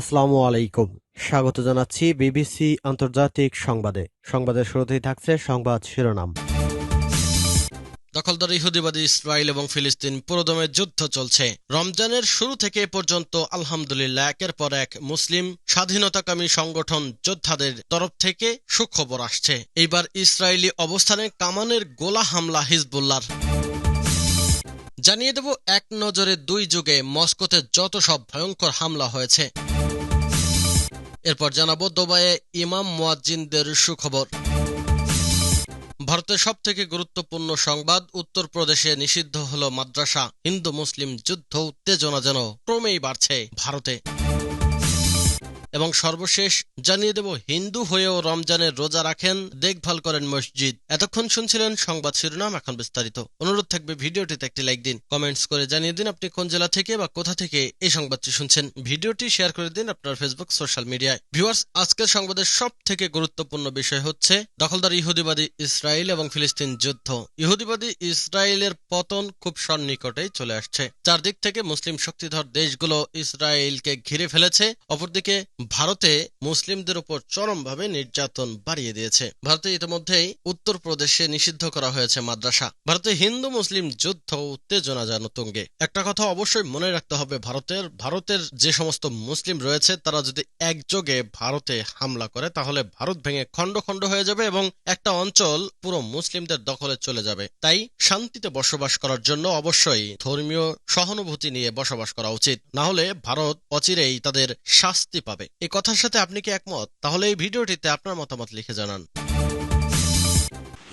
আসসালামু আলাইকুম। স্বাগত জানাচ্ছি বিবিসি আন্তর্জাতিক সংবাদে। সংবাদের শুরুতেই থাকছে সংবাদ শিরোনাম। দখলদার ইহুদিবাদী ইসরায়েল এবং ফিলিস্তিন পুরোদমে যুদ্ধ চলছে। রমজানের শুরু থেকে পর্যন্ত আলহামদুলিল্লাহ একের পর এক মুসলিম স্বাধীনতাকামী সংগঠন যোদ্ধাদের তরফ থেকে সুখবর আসছে। এইবার ইসরায়েলি অবস্থানে কামানের গোলা হামলা হিজবুল্লার জানিয়ে দেব, এক নজরে দুই যুগে মস্কোতে যত সব ভয়ঙ্কর হামলা হয়েছে এরপর জানাব দুবাইয়ে ইমাম মুয়াজ্জিনদের সুখবর। ভারতের সব থেকে গুরুত্বপূর্ণ সংবাদ, উত্তরপ্রদেশে নিষিদ্ধ হল মাদ্রাসা। হিন্দু মুসলিম যুদ্ধ উত্তেজনা যেন ক্রমেই বাড়ছে ভারতে। এবং সর্বশেষ, জানিয়ে দেব, হিন্দু হয়েও রমজানের রোজা রাখেন, দেখভাল করেন মসজিদ। এতক্ষণ শুনছিলেন সংবাদ শিরোনাম, এখন বিস্তারিত। অনুরোধ থাকবে, ভিডিওটিতে একটি লাইক দিন। কমেন্টস করে জানিয়ে দিন আপনি কোন জেলা থেকে বা কোথা থেকে এই সংবাদটি শুনছেন। ভিডিওটি শেয়ার করে দিন আপনার ফেসবুক, সোশ্যাল মিডিয়ায়। ভিউয়ার্স, আজকের সংবাদের সব থেকে গুরুত্বপূর্ণ বিষয় হচ্ছে, দখলদার ইহুদিবাদী ইসরায়েল এবং ফিলিস্তিন যুদ্ধ। ইহুদিবাদী ইসরায়েলের পতন খুব সন্নিকটেই চলে আসছে। চারদিক থেকে মুসলিম শক্তিধর দেশগুলো ইসরায়েলকে ঘিরে ফেলেছে। অপরদিকে ভারতে মুসলিমদের উপর চরমভাবে নির্যাতন বাড়িয়ে দিয়েছে। ভারতে ইতিমধ্যেই উত্তরপ্রদেশে নিষিদ্ধ করা হয়েছে মাদ্রাসা। ভারতে হিন্দু মুসলিম যুদ্ধ উত্তেজনা যেন তুঙ্গে। একটা কথা অবশ্যই মনে রাখতে হবে, ভারতের ভারতের যে সমস্ত মুসলিম রয়েছে, তারা যদি একযোগে ভারতে হামলা করে, তাহলে ভারত ভেঙে খণ্ড খণ্ড হয়ে যাবে এবং একটা অঞ্চল পুরো মুসলিমদের দখলে চলে যাবে। তাই শান্তিতে বসবাস করার জন্য অবশ্যই ধর্মীয় সহানুভূতি নিয়ে বসবাস করা উচিত। না হলে ভারত অচিরেই তাদের শাস্তি পাবে। এই কথার সাথে আপনি কি একমত? তাহলে এই ভিডিওটিতে আপনার মতামত লিখে জানান।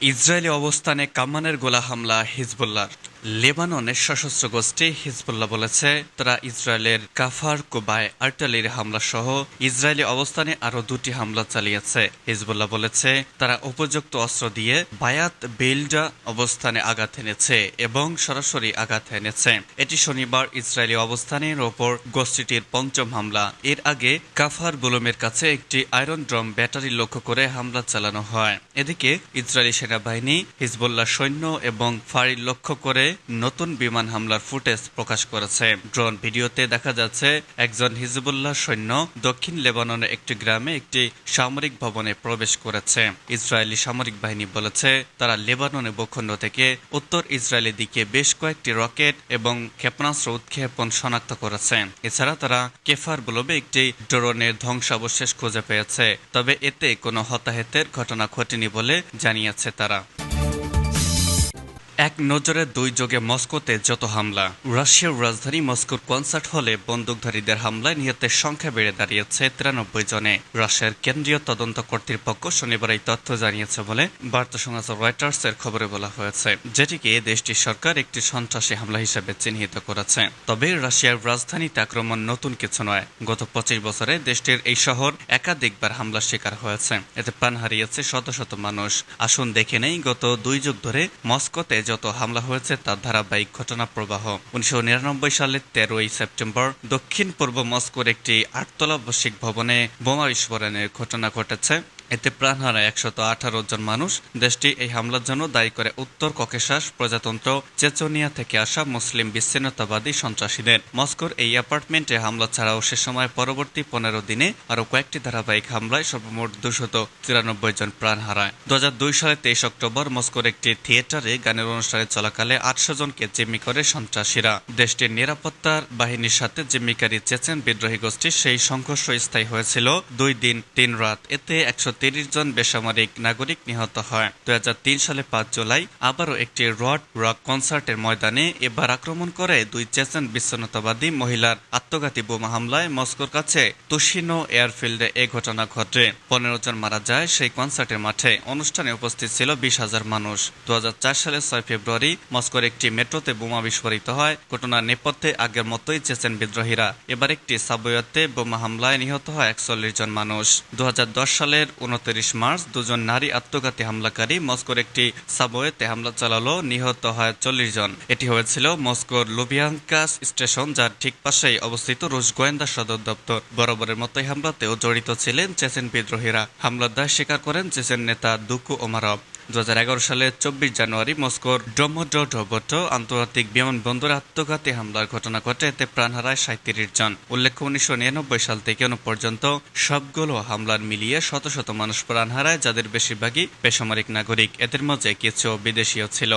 ইসরায়েলি অবস্থানে কামানের গোলা হামলা হিজবুল্লাহ লেবাননের সশস্ত্র গোষ্ঠী হিজবুল্লাহ বলেছে, তারা ইসরায়েলের কাফার কোবায় আর্টালির হামলা সহ ইসরায়েলি অবস্থানে আরও দুটি হামলা চালিয়েছে। হিজবুল্লাহ বলেছে, তারা উপযুক্ত অস্ত্র দিয়ে বায়াত বেইলডা অবস্থানে আঘাত এনেছে এবং সরাসরি আঘাত এনেছে। এটি শনিবার ইসরায়েলি অবস্থানের ওপর গোষ্ঠীটির পঞ্চম হামলা। এর আগে কাফার বুলুমের কাছে একটি আয়রন ড্রম ব্যাটারি লক্ষ্য করে হামলা চালানো হয়। এদিকে ইসরায়েলি সেনাবাহিনী, হিজবুল্লাহ সৈন্য এবং ফাঁড়ি লক্ষ্য করে নতুন বিমান হামলার ফুটেজ প্রকাশ করেছে। ড্রোন ভিডিওতে দেখা যাচ্ছে, একজন হিজবুল্লাহ সৈন্য দক্ষিণ লেবাননের একটি গ্রামে একটি সামরিক ভবনে প্রবেশ করেছে। ইসরায়েলি সামরিক বাহিনী বলেছে, তারা লেবাননের ভূখণ্ড থেকে উত্তর ইসরায়েলের দিকে বেশ কয়েকটি রকেট এবং ক্ষেপণাস্ত্র উৎক্ষেপণ শনাক্ত করেছে। এছাড়া তারা কেফার বলবে একটি ড্রোনের ধ্বংসাবশেষ খুঁজে পেয়েছে, তবে এতে কোনো হতাহতের ঘটনা ঘটেনি বলে জানিয়েছে তারা এক নজরে দুই যোগে মস্কোতে যত হামলা, রাশিয়ার রাজধানী মস্কোর কনসার্ট হলে বন্দুকধারীদের হামলায় নিহতের সংখ্যা বেড়ে দাঁড়িয়েছে তিরানব্বই জনে। রাশিয়ার কেন্দ্রীয় তদন্ত কর্তৃপক্ষ শনিবার এই তথ্য জানিয়েছে বলে বার্তা সংস্থা রয়টার্স এর খবরে বলা হয়েছে। যেটিকে দেশটির সরকার একটি সন্ত্রাসী হামলা হিসেবে চিহ্নিত করেছে। তবে রাশিয়ার রাজধানীতে আক্রমণ নতুন কিছু নয়। গত পঁচিশ বছরে দেশটির এই শহর একাধিকবার হামলার শিকার হয়েছে। এতে প্রাণ হারিয়েছে শত শত মানুষ। আসুন দেখে নেই, গত দুই যুগ ধরে মস্কোতে যত হামলা হয়েছে, তার ধারাবাহিক ঘটনা প্রবাহ। উনিশশো নিরানব্বই সালের তেরোই সেপ্টেম্বর দক্ষিণ পূর্ব মস্কোর একটি আটতলা বসিক ভবনে বোমা বিস্ফোরণের ঘটনা ঘটেছে। এতে প্রাণ হারায় একশত আঠারো জন মানুষ। দেশটি এই হামলার জন্য দায়ী করে উত্তর ককেশাস প্রজাতন্ত্র চেচনিয়া থেকে আসা মুসলিম বিচ্ছিন্নতাবাদী সন্ত্রাসীদের। মস্কোর এই অ্যাপার্টমেন্টে হামলা ছাড়াও সে সময় পরবর্তী পনেরো দিনে আরও কয়েকটি ধারাবাহিক হামলায় সর্বমোট দুশত তিরানব্বই জন প্রাণ হারায়। দু সালে তেইশ অক্টোবর মস্কোর একটি থিয়েটারে গানের অনুষ্ঠানে চলাকালে আটশো জনকে জিম্মি করে সন্ত্রাসীরা। দেশটির নিরাপত্তার বাহিনীর সাথে জিম্মিকারী চেচেন বিদ্রোহী গোষ্ঠীর সেই সংঘর্ষ স্থায়ী হয়েছিল দুই দিন, তিন রাত। এতে একশো তিরিশ জন বেসামরিক নাগরিক নিহত হয়। দুই হাজার তিন সালে পাঁচ জুলাই আবারও একটি রড রক কনসার্টের ময়দানে এবার আক্রমণ করে দুই চেচেন বিচ্ছিন্নতাবাদী মহিলার আত্মঘাতী বোমা হামলায় মস্কোর কাছে তুশিনো এয়ারফিল্ডে এ ঘটনা ঘটে। পনেরো জন মারা যায় সেই কনসার্টের মাঠে। অনুষ্ঠানে উপস্থিত ছিল বিশ হাজার মানুষ। দু সালের ছয় ফেব্রুয়ারি মস্কোর একটি মেট্রোতে বোমা বিস্ফোরিত হয়। ঘটনার নেপথ্যে আগের মতোই চেচেন বিদ্রোহীরা এবার একটি সাবওয়েতে বোমা হামলায় নিহত হয় একচল্লিশ জন মানুষ। দু হাজার দশ সালের উনত্রিশ মার্চ দুজন নারী আত্মঘাতী হামলাকারী মস্কোর একটি সাবওয়েতে হামলা চালালো, নিহত হয় চল্লিশ জন। এটি হয়েছিল মস্কোর লুবিয়াঙ্কাস স্টেশন, যার ঠিক পাশেই অবস্থিত রুশ গোয়েন্দা সদর দপ্তর। বরাবরের মতোই হামলাতেও জড়িত ছিলেন চেচেন বিদ্রোহীরা। হামলার দায় স্বীকার করেন চেচেন নেতা দুকু ওমারভ। দু সালে চব্বিশ জানুয়ারি মস্কোর ডোমোডোডোবোটো আন্তর্জাতিক বিমানবন্দরে আত্মঘাতী হামলার ঘটনা ঘটে এতে প্রাণ হারায় সাঁত্রিশ জন। উল্লেখ্য, উনিশশো নিরানব্বই সাল থেকে পর্যন্ত সবগুলো হামলার মিলিয়ে শত শত মানুষ প্রাণ হারায়, যাদের বেশিরভাগই বেসামরিক নাগরিক। এদের মধ্যে কিছু বিদেশিও ছিল।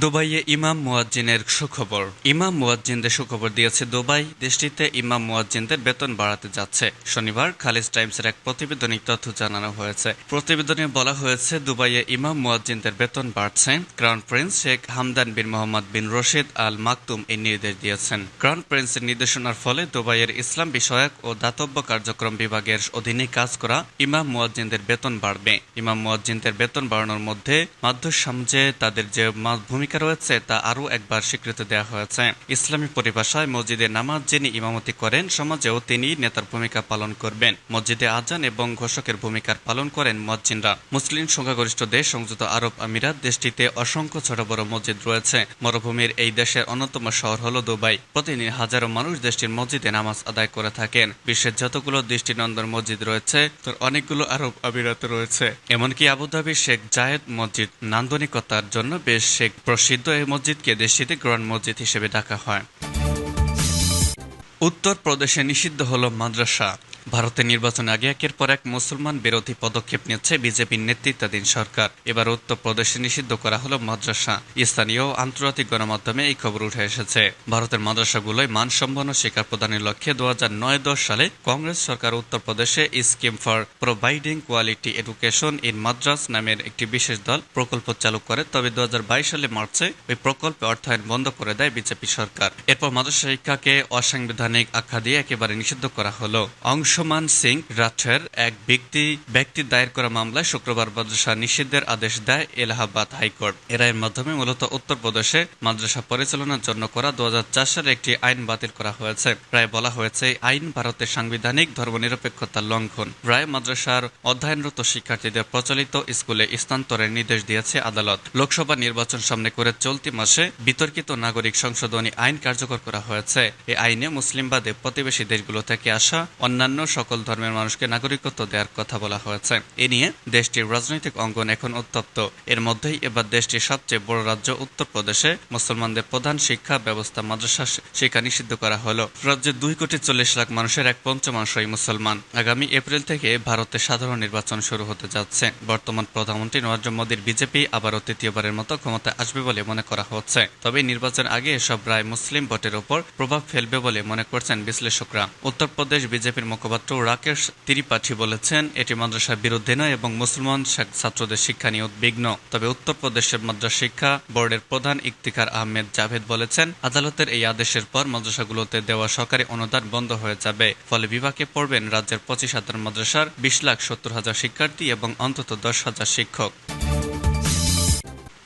দুবাইয়ে ইমাম মুয়াজ্জিনের সুখবর। ইমাম মুয়াজ্জিনদের সুখবর দিয়েছে, দুবাই দেশটিতে ইমাম মুয়াজ্জিনদের বেতন বাড়াতে যাচ্ছে। শনিবার খালিজ টাইমসের এক প্রতিবেদনে তথ্য জানানো হয়েছে। প্রতিবেদনে বলা হয়েছে, দুবাইয়ে ইমাম মুয়াজ্জিনদের বেতন বাড়ছে। Crown prince Sheikh Hamdan bin Mohammed bin Rashid Al Maktoum এই নির্দেশ দিয়েছেন। ক্রাউন প্রিন্সের নির্দেশনার ফলে দুবাইয়ের ইসলাম বিষয়ক ও দাতব্য কার্যক্রম বিভাগের অধীনে কাজ করা ইমাম মুয়াজ্জিনদের বেতন বাড়বে। ইমাম মুয়াজ্জিনদের বেতন বাড়ানোর মধ্যে মাধ্যম সমাজে তাদের যে মা- ভূমিকা রয়েছে তা আরও একবার স্বীকৃতি দেওয়া হয়েছে। ইসলামী পরিভাষায় মসজিদে নামাজ যিনি ইমামতি করেন, সমাজেও তিনি নেতার ভূমিকা পালন করবেন। মসজিদে আজান এবং ঘোষকের ভূমিকার পালন করেন মজ্জিনরা মুসলিম সংখ্যাগরিষ্ঠ দেশ সংযুক্ত আরব আমিরাত দেশটিতে অসংখ্য ছোট বড় মসজিদ রয়েছে। মরুভূমির এই দেশের অন্যতম শহর হল দুবাই। প্রতিদিন হাজারো মানুষ দেশটির মসজিদে নামাজ আদায় করে থাকেন। বিশ্বের যতগুলো দৃষ্টিনন্দন মসজিদ রয়েছে, তার অনেকগুলো আরব আমিরাতে রয়েছে। এমনকি আবুধাবির শেখ জায়েদ মসজিদ। নান্দনিকতার জন্য বেশ শেখ প্রসিদ্ধ এই মসজিদকে দেশটিতে গ্রহণ মসজিদ হিসেবে ডাকা হয়। উত্তরপ্রদেশে নিষিদ্ধ হল মাদ্রাসা। ভারতের নির্বাচনে আগে একের পর এক মুসলমান বিরোধী পদক্ষেপ নিচ্ছে বিজেপির নেতৃত্বাধীন সরকার। এবার উত্তরপ্রদেশে নিষিদ্ধ করা হলো মাদ্রাসা। স্থানীয় আন্তর্জাতিক গণমাধ্যমে এই খবর উঠে এসেছে। ভারতের মাদ্রাসাগুলোয় মানসম্পন্ন শিক্ষা প্রদানের লক্ষ্যে দু হাজার নয় দশ সালে কংগ্রেস সরকার উত্তরপ্রদেশে scheme for providing quality education in madrasa নামের একটি বিশেষ দল প্রকল্প চালু করে, তবে দু হাজার বাইশ সালে মার্চে ওই প্রকল্পে অর্থায়ন বন্ধ করে দেয় বিজেপি সরকার। এরপর মাদ্রাসা শিক্ষাকে অসাংবিধানিক আখ্যা দিয়ে একেবারে নিষিদ্ধ করা হলো। অংশমান সিং রাঠের এক ব্যক্তি ব্যক্তি দায়ের করা মামলায় শুক্রবার মাদ্রাসা নিষিদ্ধের আদেশ দেয় এলাহাবাদ হাইকোর্ট। এর মাধ্যমে মূলত উত্তরপ্রদেশে মাদ্রাসা পরিচালনার জন্য করা দু সালে একটি আইন বাতিল করা হয়েছে। রায় বলা হয়েছে আইন ভারতের সাংবিধানিক ধর্মনিরপেক্ষতার লঙ্ঘন। রায় মাদ্রাসার অধ্যয়নরত শিক্ষার্থীদের প্রচলিত স্কুলে স্থানান্তরের নির্দেশ দিয়েছে আদালত। লোকসভা নির্বাচন সামনে করে চলতি মাসে বিতর্কিত নাগরিক সংশোধনী আইন কার্যকর করা হয়েছে। এই আইনে মুসলিম বাদে প্রতিবেশী দেশগুলো থেকে আসা অন্যান্য সকল ধর্মের মানুষকে নাগরিকত্ব দেওয়ার কথা বলা হয়েছে। এ নিয়ে দেশটির রাজনৈতিক অঙ্গন এখন উত্তপ্ত। এর মধ্যেই এবার দেশটির সবচেয়ে বড় রাজ্য উত্তরপ্রদেশে মুসলমানদের প্রধান শিক্ষা ব্যবস্থা মাদ্রাসা শিক্ষা নিষিদ্ধ করা হলো। রাজ্যে দুই কোটি চল্লিশ লাখ মানুষের এক পঞ্চমাংশই মুসলমান। আগামী এপ্রিল থেকে ভারতে সাধারণ নির্বাচন শুরু হতে যাচ্ছে। বর্তমান প্রধানমন্ত্রী নরেন্দ্র মোদীর বিজেপি আবারও তৃতীয়বারের মতো ক্ষমতায় আসবে বলে মনে করা হচ্ছে। তবে নির্বাচন আগে এসব রায় মুসলিম ভোটের উপর প্রভাব ফেলবে বলে মনে করছেন বিশ্লেষকরা। উত্তরপ্রদেশ বিজেপির মুখপাত্র রাকেশ ত্রিপাঠী বলেছেন, এটি মাদ্রাসার বিরুদ্ধে নয় এবং মুসলমান ছাত্রদের শিক্ষা নিয়ে উদ্বিগ্ন। তবে উত্তরপ্রদেশের মাদ্রাসা শিক্ষা বোর্ডের প্রধান ইকতিকার আহমেদ জাভেদ বলেছেন, আদালতের এই আদেশের পর মাদ্রাসাগুলোতে দেওয়া সরকারি অনুদান বন্ধ হয়ে যাবে। ফলে বিভাগে পড়বেন রাজ্যের পঁচিশ হাজার মাদ্রাসার বিশ লাখ সত্তর হাজার শিক্ষার্থী এবং অন্তত দশ হাজার শিক্ষক।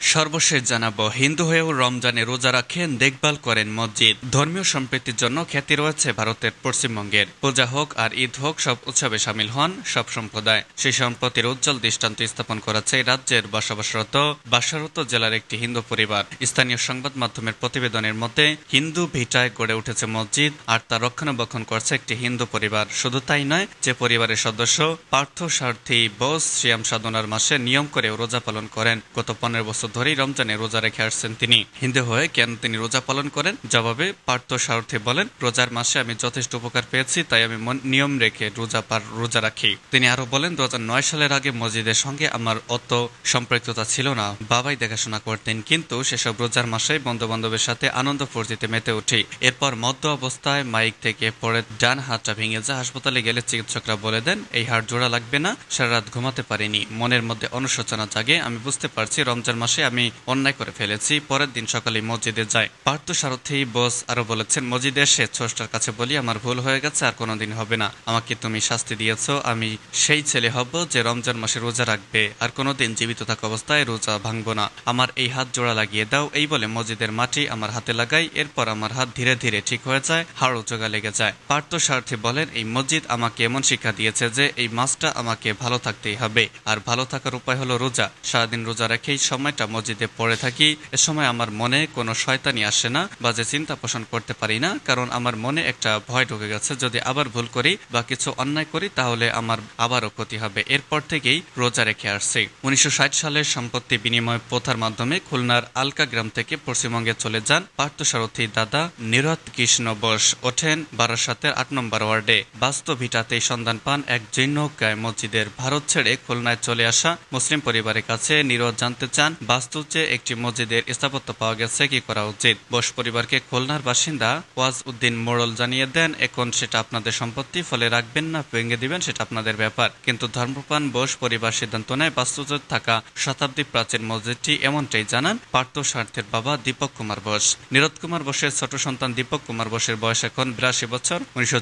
সর্বশেষ জানাব, হিন্দু হয়েও রমজানে রোজা রাখেন, দেখভাল করেন মসজিদ। ধর্মীয় সম্প্রীতির জন্য খ্যাতি রয়েছে ভারতের পশ্চিমবঙ্গের। পূজা হোক আর ঈদ হোক, সব উৎসবে সামিল হন সব সম্প্রদায়। সেই সম্প্রতির উজ্জ্বল দৃষ্টান্ত স্থাপন করেছে রাজ্যের বসবাসরত, বাসারত জেলার একটি হিন্দু পরিবার। স্থানীয় সংবাদ মাধ্যমের প্রতিবেদনের মতে, হিন্দু ভিটায় গড়ে উঠেছে মসজিদ, আর তা রক্ষণাবেক্ষণ করছে একটি হিন্দু পরিবার। শুধু তাই নয়, যে পরিবারের সদস্য, পার্থ সারথী বোস, শ্যাম সাধনার মাসে নিয়ম করে রোজা পালন করেন। গত পনেরো বছর ধরেই রমজানে রোজা রেখে আসছেন তিনি। হিন্দু হয়ে কেন তিনি রোজা পালন করেন? জবাবে পার্থ সারথী বলেন, রোজার মাসে আমি যথেষ্ট উপকার পেয়েছি, তাই আমি নিয়ম রেখে রোজা পার রোজা রাখি। তিনি আরও বলেন দু সালের আগে মসজিদের সঙ্গে আমার অত সম্পৃক্ততা ছিল না। বাবাই দেখাশোনা করতেন, কিন্তু সেসব রোজার মাসে বন্ধু বান্ধবের সাথে আনন্দ ফুর্তিতে মেতে উঠি। এরপর মধ্য অবস্থায় মাইক থেকে পড়ে ডান হাতটা ভেঙে যায় হাসপাতালে গেলে চিকিৎসকরা বলে দেন, এই হাড় জোড়া লাগবে না, সারা রাত ঘুমাতে পারিনি। মনের মধ্যে অনুশোচনা জাগে, আমি বুঝতে পারছি রমজান মাসে আমি অন্যায় করে ফেলেছি। পরের দিন সকালে মসজিদে যাই। পার্থ সারথী বোস আরও বলেছেন, মসজিদে এসে ছোষ্টার কাছে বলি, আমার ভুল হয়ে গেছে, আর কোনোদিন হবে না। আমাকে তুমি শাস্তি দিয়েছ, আমি সেই ছেলে হব যে রমজান মাসে রোজা রাখবে, আর কোনোদিন জীবিত থাকা অবস্থায় রোজা ভাঙবো না। আমার এই হাত জোড়া লাগিয়ে দাও, এই বলে মসজিদের মাটি আমার হাতে লাগাই, এরপর আমার হাত ধীরে ধীরে ঠিক হয়ে যায় হাড় জোগা লেগে যায়। পার্থ সারথী বলেন, এই মসজিদ আমাকে এমন শিক্ষা দিয়েছে যে এই মাসটা আমাকে ভালো থাকতেই হবে, আর ভালো থাকার উপায় হলো রোজা। সারাদিন রোজা রেখেই সময়টা মসজিদে পড়ে থাকি, এ সময় আমার মনে কোনো শয়তানি আসে না বা যে চিন্তা পোষণ করতে পারি না, কারণ আমার মনে একটা ভয় ঢুকে গেছে, যদি আবার ভুল করি বা কিছু অন্যায় করি তাহলে আমার আবারও ক্ষতি হবে। এরপর থেকেই রোজা রেখে আসছি। উনিশশো সালের সম্পত্তি বিনিময় প্রথার মাধ্যমে খুলনার আলকা গ্রাম থেকে পশ্চিমবঙ্গে চলে যান পার্থসারথী দাদা নিরত কৃষ্ণ বোস। ওঠেন বারাসাতের আট নম্বর ওয়ার্ডে। বাস্তবিটাতেই সন্ধান পান এক জীর্ণকায় মসজিদের ভারত ছেড়ে খুলনায় চলে আসা মুসলিম পরিবারের কাছে। নিরজ জানতে চান বাস্তব যে একটি মসজিদের স্থাপত্য পাওয়া গেছে। কি করা উচিত? বোস পরিবারকে খুলনার বাসিন্দা ওয়াজ উদ্দিন মোড়ল জানিয়ে দেন, এখন সেটা আপনাদের সম্পত্তি, ফলে রাখবেন না, ভেঙে দিবেন, সেটা আপনাদের ব্যাপার। কিন্তু ধর্মপ্রাণ বোস পরিবার সিদ্ধান্ত নেয় বাস্তুতে থাকা শতাব্দী প্রাচীন মসজিদটি এমনটাই জানান পার্থ স্বার্থের বাবা দীপক কুমার বোস। নীরদ কুমার বোসের ছোট সন্তান দীপক কুমার বোসের বয়স এখন বিরাশি বছর। উনিশশো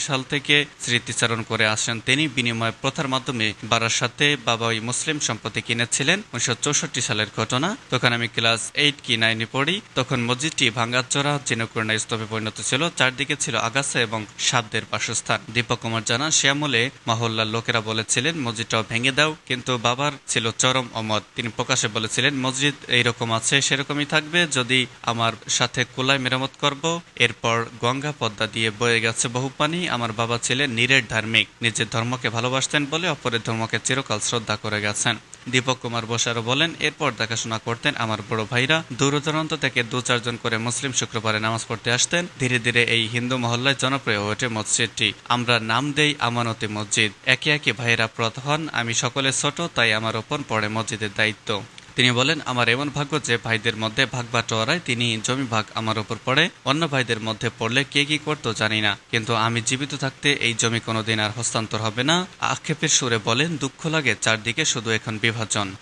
সাল থেকে স্মৃতিচারণ করে আসেন তিনি। বিনিময় প্রথার মাধ্যমে বারার সাথে বাবা ওই মুসলিম সম্পত্তি কিনেছিলেন। উনিশশো চৌষট্টি সালের ঘটনা। তখন আমি ক্লাস এইট কি নাইনে পড়ি। তখন মসজিদটি ভাঙ্গাচোরা চিনকর্ণা স্তূপে পরিণত ছিল। চারদিকে ছিল আগাছা এবং সাপদের বাসস্থান। দীপক কুমার জানান সে আমলে মহল্লার লোকেরা বলেছিলেন, মসজিদটাও ভেঙে দাও, কিন্তু বাবার ছিল চরম অমত। তিনি প্রকাশে বলেছিলেন, মসজিদ এইরকম আছে, সেরকমই থাকবে। যদি আমার সাথে কোলায় মেরামত করব, এরপর গঙ্গা পদ্মা দিয়ে বয়ে গেছে বহু পানি আমার বাবা ছিলেন নিরেট ধার্মিক। নিজের ধর্মকে ভালোবাসতেন বলে অপরের ধর্মকে চিরকাল শ্রদ্ধা করে গেছেন। দীপক কুমার বসারও বলেন, এরপর দেখাশোনা করতেন আমার বড় ভাইরা। দূর দূরান্ত থেকে দু চারজন করে মুসলিম শুক্রবারে নামাজ পড়তে আসতেন। ধীরে ধীরে এই হিন্দু মহল্লায় জনপ্রিয় হয়ে ওঠে মসজিদটি। আমরা নাম দেই আমানতি মসজিদ। একে একে ভাইরা প্রত হন আমি সকলে ছোট, তাই আমার ওপর পড়ে মসজিদের দায়িত্ব। তিনি বলেন, আমার এমন ভাগ্য যে ভাইদের মধ্যে ভাগ বা বাটোয়ারায় তিনি জমি ভাগ আমার ওপর পড়ে, অন্য ভাইদের মধ্যে পড়লে কে কি করতো জানি না। কিন্তু আমি জীবিত থাকতে এই জমি কোনোদিন আর হস্তান্তর হবে না। আক্ষেপের সুরে বলেন, দুঃখ লাগে চারদিকে শুধু এখন বিভাজন।